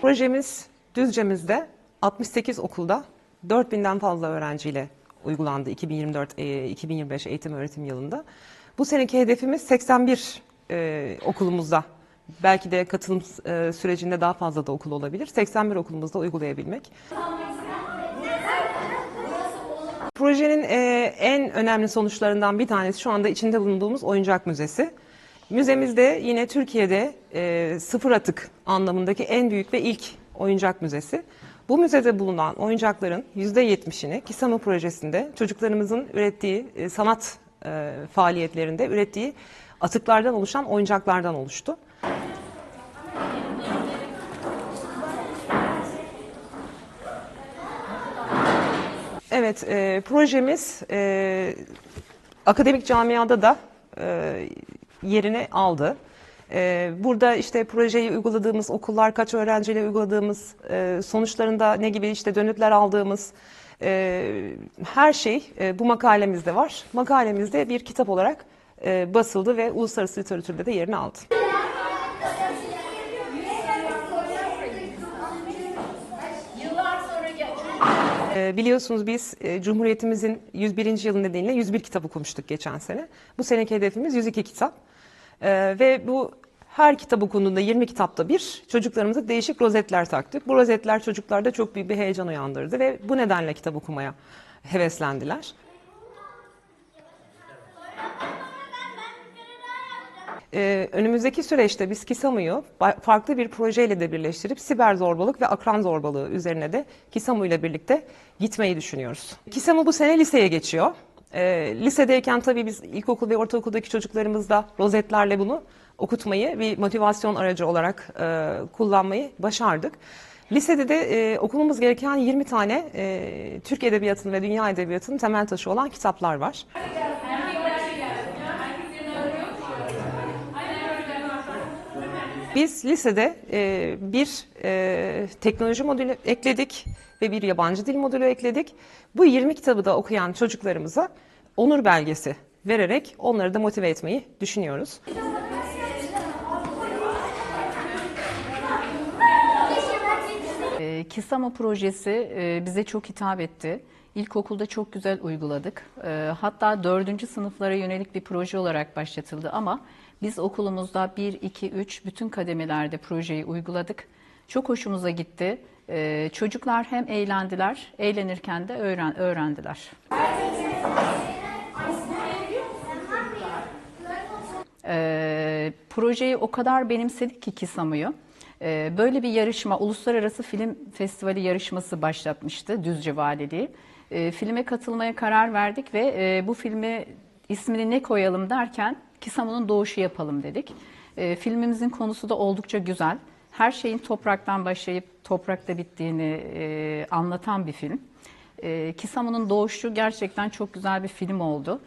Projemiz Düzce'mizde 68 okulda 4000'den fazla öğrenciyle uygulandı 2024-2025 eğitim öğretim yılında. Bu seneki hedefimiz 81 e, okulumuzda belki de katılım e, sürecinde daha fazla da okul olabilir. 81 okulumuzda uygulayabilmek. Projenin e, en önemli sonuçlarından bir tanesi şu anda içinde bulunduğumuz oyuncak müzesi. Müzemizde yine Türkiye'de e, sıfır atık anlamındaki en büyük ve ilk oyuncak müzesi. Bu müzede bulunan oyuncakların %70'ini Kisama projesinde çocuklarımızın ürettiği e, sanat e, faaliyetlerinde ürettiği atıklardan oluşan oyuncaklardan oluştu. Evet, e, projemiz e, akademik camiada da e, yerini aldı. E, burada işte projeyi uyguladığımız okullar, kaç öğrenciyle uyguladığımız, e, sonuçlarında ne gibi işte dönütler aldığımız e, her şey e, bu makalemizde var. Makalemizde bir kitap olarak basıldı ve uluslararası literatürde de yerini aldı. Ee, Biliyorsunuz biz e, Cumhuriyetimizin 101. yılı nedeniyle 101 kitap okumuştuk geçen sene. Bu seneki hedefimiz 102 kitap. Ee, Ve bu her kitap okunduğunda 20 kitapta bir çocuklarımıza değişik rozetler taktık. Bu rozetler çocuklarda çok büyük bir heyecan uyandırdı ve bu nedenle kitap okumaya heveslendiler. Ee, önümüzdeki süreçte biz Kisamu'yu farklı bir projeyle de birleştirip siber zorbalık ve akran zorbalığı üzerine de Kisamu ile birlikte gitmeyi düşünüyoruz. Kisamu bu sene liseye geçiyor. Ee, lisedeyken tabii biz ilkokul ve ortaokuldaki çocuklarımızda rozetlerle bunu okutmayı bir motivasyon aracı olarak e, kullanmayı başardık. Lisede de e, okumamız gereken 20 tane e, Türk Edebiyatı'nın ve Dünya Edebiyatı'nın temel taşı olan kitaplar var. Biz lisede e, bir e, teknoloji modülü ekledik ve bir yabancı dil modülü ekledik. Bu 20 kitabı da okuyan çocuklarımıza onur belgesi vererek onları da motive etmeyi düşünüyoruz. E, Kisama projesi e, bize çok hitap etti. İlkokulda çok güzel uyguladık. E, hatta dördüncü sınıflara yönelik bir proje olarak başlatıldı ama biz okulumuzda 1, 2, 3 bütün kademelerde projeyi uyguladık. Çok hoşumuza gitti. E, çocuklar hem eğlendiler, eğlenirken de öğren öğrendiler. Ee, projeyi o kadar benimsedik ki Kisamu'yu. Ee, böyle bir yarışma, Uluslararası Film Festivali yarışması başlatmıştı Düzce Valiliği. Ee, filme katılmaya karar verdik ve e, bu filmi ismini ne koyalım derken Kisamu'nun doğuşu yapalım dedik. Ee, filmimizin konusu da oldukça güzel. Her şeyin topraktan başlayıp toprakta bittiğini e, anlatan bir film. Ee, Kisamu'nun doğuşu gerçekten çok güzel bir film oldu.